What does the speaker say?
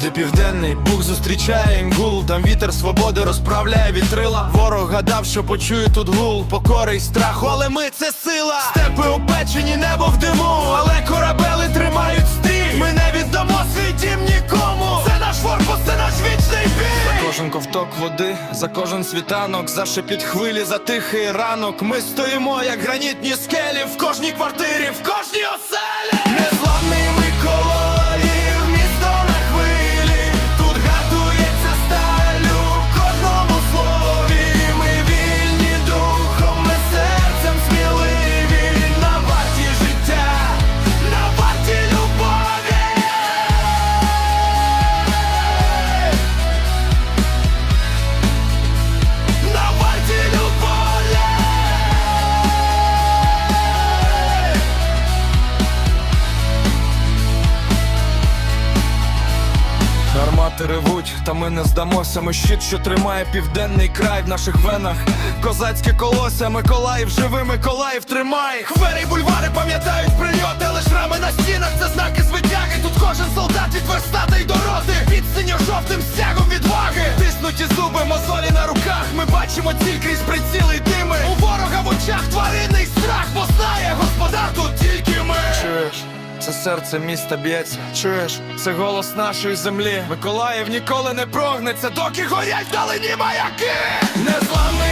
Де південний Буг зустрічає інгул, там вітер свободи розправляє вітрила. Ворог гадав, що почує тут гул, покори й страху, але ми це сила. Степи опечені, небо в диму, але корабели тримають стрій. Ми не віддамо свій дім нікому. Це наш форпост, це наш вічний бій. За кожен ковток води, за кожен світанок, за шепіт хвилі, за тихий ранок. Ми стоїмо, як гранітні скелі, в кожній квартирі, в кожній Гармати ревуть, та ми не здамося. Ми щит, що тримає південний край в наших венах. Козацьке колося, Миколаїв, живий Миколаїв, тримай. Хвери бульвари пам'ятають прильоти, але шрами на стінах це знаки звитяги. Тут кожен солдат від верстата й до роти. Під синьо-жовтим стягом відваги. Тиснуті зуби, мозолі на руках. Ми бачимо ціль крізь приціли й дими. Серце міста б'ється, чуєш, це голос нашої землі. Миколаїв ніколи не прогнеться, доки горять вдалині маяки. Незламний